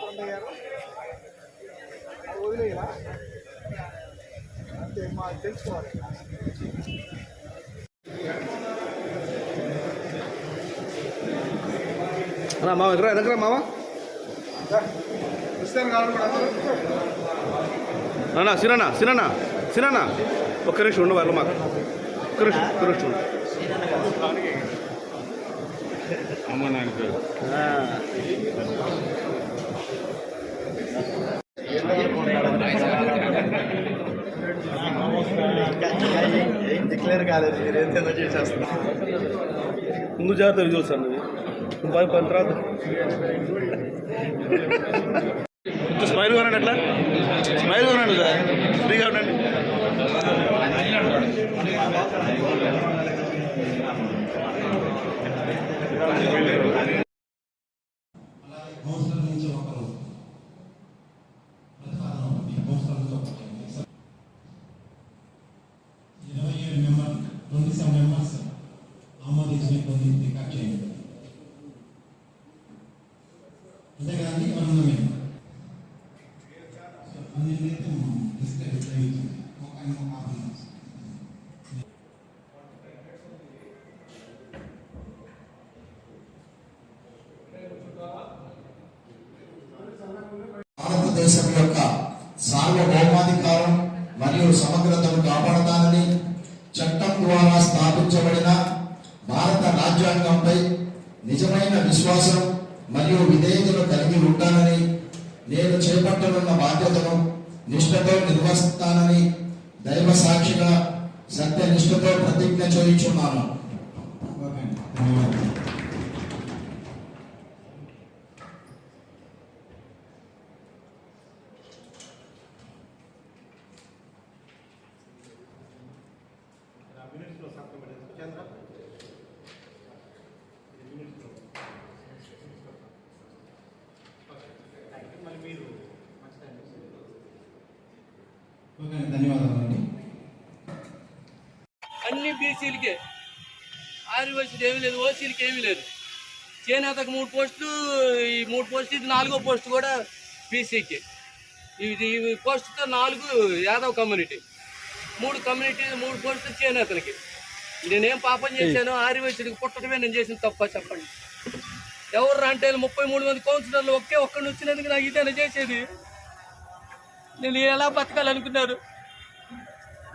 అయ్యారు వదిలేయరా అంతే మాకు తెలుసుకోవాలి మామ ఎక్కడ ఎక్కడ మామ? అన్నా సిరన్న సిరన్న సిరన్న ఒక్క నిమిషం ఉండు వాళ్ళు మాకు. ఒక్క నిమిషం ఒక్క నిమిషం ఉండు. ఆ. డిక్లేర్ కాలేదు మీరు ఏంటో చేసేస్తున్నారు. ముందు జాగ్రత్త చూస్తాను పని పని రాదు. స్మైల్ కొనండి అట్లా. స్మైల్ కొనండి సార్. ఫ్రీగా ఉండండి. ఆమోదించినటువంటి రికార్డ్ చేయండి అంతే కదండి ఎవరన్నా మేము అన్నింటినీ డిస్కస్ ఒక ఆయన ఒక భారతదేశం యొక్క సార్వభౌమాధికారం మరియు సమగ్రతను కాపాడతానని చట్టం ద్వారా స్థాపించబడిన రాజ్యాంగంపై నిజమైన విశ్వాసం మరియు విధేయతను కలిగి ఉంటానని నేను చేపట్టనున్న బాధ్యతను నిష్ఠతో నిర్వహిస్తానని దైవ సాక్షిగా సత్యనిష్టతో ప్రతిజ్ఞ చేయించున్నాను. బీసీలకే ఆదివాసీలు ఏమీ లేదు ఓసీలకి ఏమీ లేదు. చేనేతకు మూడు పోస్టులు ఈ మూడు పోస్టులు ఇది నాలుగో పోస్ట్ కూడా బీసీకి. ఇది ఈ పోస్టుతో నాలుగు యాదవ్ కమ్యూనిటీ. మూడు కమ్యూనిటీ మూడు పోస్టులు చేనేతలకి. నేనేం పాపం చేశాను? ఆదివాసీలకు పుట్టడమే నేను చేసిన తప్ప చెప్పండి. ఎవరు అంటే ముప్పై మూడు మంది కౌన్సిలర్లు ఒకే ఒక్కడిని వచ్చినందుకు నాకు ఇదేనా చేసేది? నేను ఎలా బతకాలనుకున్నారు?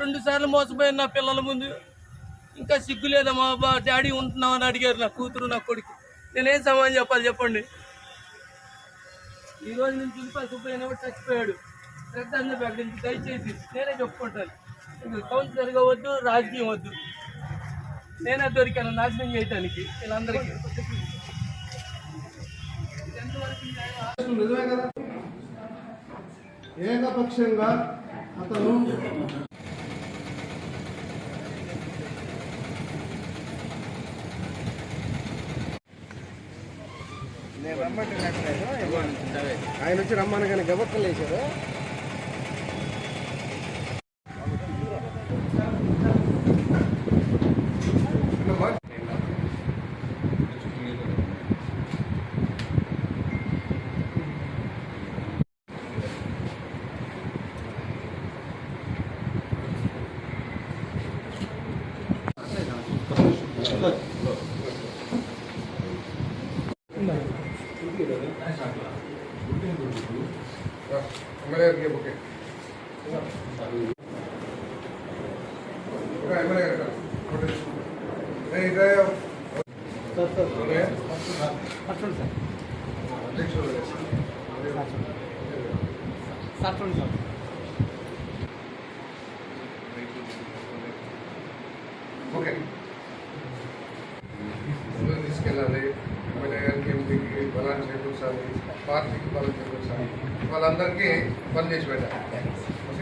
రెండు సార్లు మోసపోయాను నా పిల్లల ముందు. ఇంకా సిగ్గు లేదా మా బా డాడీ ఉంటున్నావు అని అడిగారు నా కూతురు నా కొడుకు. నేనేం సమాధానం చెప్పాలి చెప్పండి. ఈరోజు నేను నుంచి సుబ్బయ్య కూడా చచ్చిపోయాడు. శ్రద్ధాన్ని ప్రకటించి దయచేసి నేనే చెప్పుకుంటాను. ఇది కౌన్సిలర్గా వద్దు రాజకీయం వద్దు. నేనే దొరికాను నాశనం చేయటానికి వీళ్ళందరికీ. నిజమే కదా? ఏకపక్షంగా అతను ఆయన వచ్చి రమ్మనగానే గబక్కలు వేశారు ఎమ్మెల్యే గారికి ఓకే ఓకే ఎమ్మెల్యే గారు ఓకే ఏ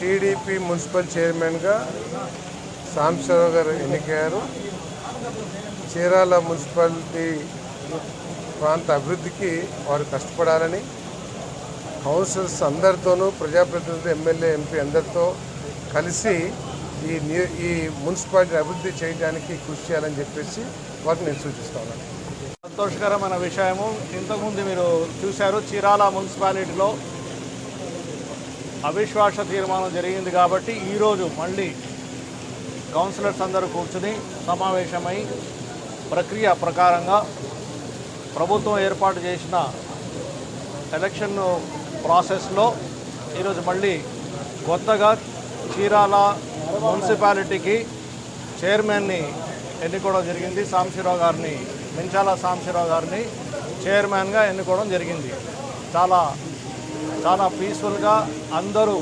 టీడీపీ మున్సిపల్ చైర్మన్గా సాంబశివరావు గారు ఎన్నికయ్యారు. చీరాల మున్సిపాలిటీ ప్రాంత అభివృద్ధికి వారు కష్టపడాలని కౌన్సిలర్స్ అందరితోనూ ప్రజాప్రతినిధులు ఎమ్మెల్యే ఎంపీ అందరితో కలిసి ఈ ఈ మున్సిపాలిటీ అభివృద్ధి చేయడానికి కృషి చేయాలని చెప్పేసి వారికి నేను సూచిస్తాను సంతోషకరమైన విషయము. ఇంతకుముందు మీరు చూశారు చీరాల మున్సిపాలిటీలో అవిశ్వాస తీర్మానం జరిగింది కాబట్టి ఈరోజు మళ్ళీ కౌన్సిలర్స్ అందరూ కూర్చుని సమావేశమై ప్రక్రియ ప్రకారంగా ప్రభుత్వం ఏర్పాటు చేసిన ఎలక్షన్ ప్రాసెస్లో ఈరోజు మళ్ళీ కొత్తగా చీరాల మున్సిపాలిటీకి చైర్మన్ని ఎన్నుకోవడం జరిగింది. సాంశీరావు గారిని మించాల సాంశీరావు గారిని చైర్మన్గా ఎన్నుకోవడం జరిగింది. చాలా చాలా పీస్ఫుల్గా అందరూ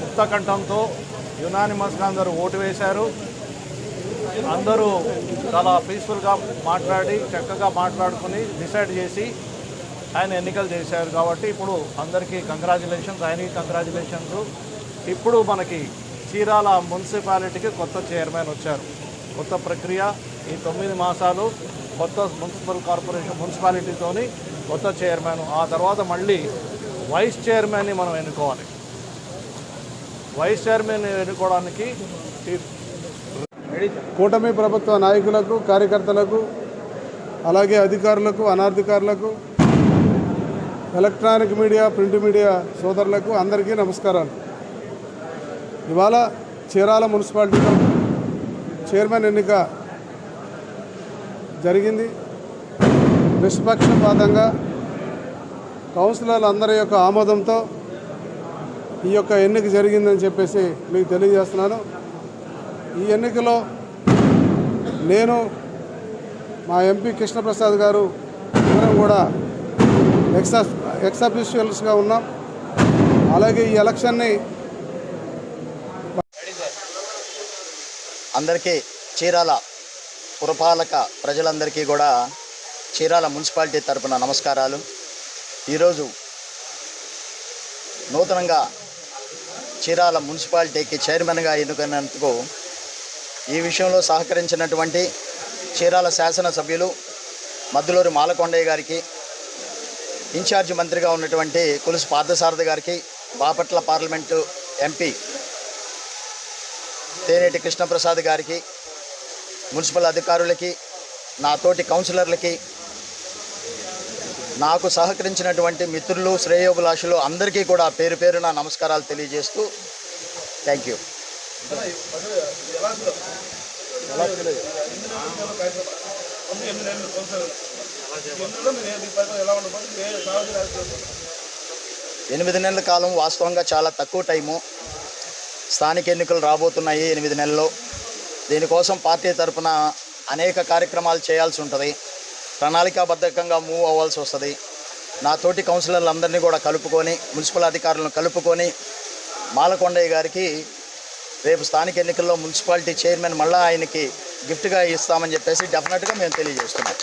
ముక్త కంఠంతో యునానిమస్గా అందరూ ఓటు వేశారు. అందరూ చాలా పీస్ఫుల్గా మాట్లాడి చక్కగా మాట్లాడుకుని డిసైడ్ చేసి ఆయన ఎన్నికలు చేశారు కాబట్టి ఇప్పుడు అందరికీ కంగ్రాచులేషన్స్ ఆయనకి కంగ్రాచులేషన్స్ ఇప్పుడు మనకి చీరాల మున్సిపాలిటీకి కొత్త చైర్మన్ వచ్చారు. కొత్త ప్రక్రియ ఈ తొమ్మిది మాసాలు కొత్త మున్సిపల్ కార్పొరేషన్ మున్సిపాలిటీతోని కొత్త చైర్మన్ ఆ తర్వాత మళ్ళీ వైస్ చైర్మన్ని మనం ఎన్నుకోవాలి. వైస్ చైర్మన్ ఎన్నుకోవడానికి కూటమి ప్రభుత్వ నాయకులకు కార్యకర్తలకు అలాగే అధికారులకు అనధికారులకు ఎలక్ట్రానిక్ మీడియా ప్రింట్ మీడియా సోదరులకు అందరికీ నమస్కారాలు. ఇవాళ చీరాల మున్సిపాలిటీలో చైర్మన్ ఎన్నిక జరిగింది. నిష్పక్షపాతంగా కౌన్సిలర్లు అందరి యొక్క ఆమోదంతో ఈ యొక్క ఎన్నిక జరిగిందని చెప్పేసి మీకు తెలియజేస్తున్నాను. ఈ ఎన్నికలో నేను మా ఎంపీ కృష్ణప్రసాద్ గారు మేము కూడా ఎక్సా ఎక్స్ అఫీషియల్స్గా ఉన్నాం. అలాగే ఈ ఎలక్షన్ని అందరికీ చీరాల పురపాలక ప్రజలందరికీ కూడా చీరాల మున్సిపాలిటీ తరపున నమస్కారాలు. ఈరోజు నూతనంగా చీరాల మున్సిపాలిటీకి చైర్మన్గా ఎన్నుకున్నందుకు ఈ విషయంలో సహకరించినటువంటి చీరాల శాసనసభ్యులు మద్దులూరు మాలకొండయ్య గారికి ఇన్ఛార్జి మంత్రిగా ఉన్నటువంటి కొలుసు పార్థసారథి గారికి బాపట్ల పార్లమెంటు ఎంపీ తేనేటి కృష్ణప్రసాద్ గారికి మున్సిపల్ అధికారులకి నా తోటి కౌన్సిలర్లకి నాకు సహకరించినటువంటి మిత్రులు శ్రేయోభిలాషులు అందరికీ కూడా పేరు పేరున నమస్కారాలు తెలియజేస్తూ థ్యాంక్ యూ. ఎనిమిది నెలల కాలం వాస్తవంగా చాలా తక్కువ టైము. స్థానిక ఎన్నికలు రాబోతున్నాయి ఎనిమిది నెలల్లో. దీనికోసం పార్టీ తరపున అనేక కార్యక్రమాలు చేయాల్సి ఉంటుంది. ప్రణాళికాబద్ధకంగా మూవ్ అవ్వాల్సి వస్తుంది. నా తోటి కౌన్సిలర్లందరినీ కూడా కలుపుకొని మున్సిపల్ అధికారులను కలుపుకొని మాలకొండయ్య గారికి రేపు స్థానిక ఎన్నికల్లో మున్సిపాలిటీ చైర్మన్ మళ్ళా ఆయనకి గిఫ్ట్గా ఇస్తామని చెప్పేసి డెఫినెట్గా మేము తెలియజేస్తున్నాం.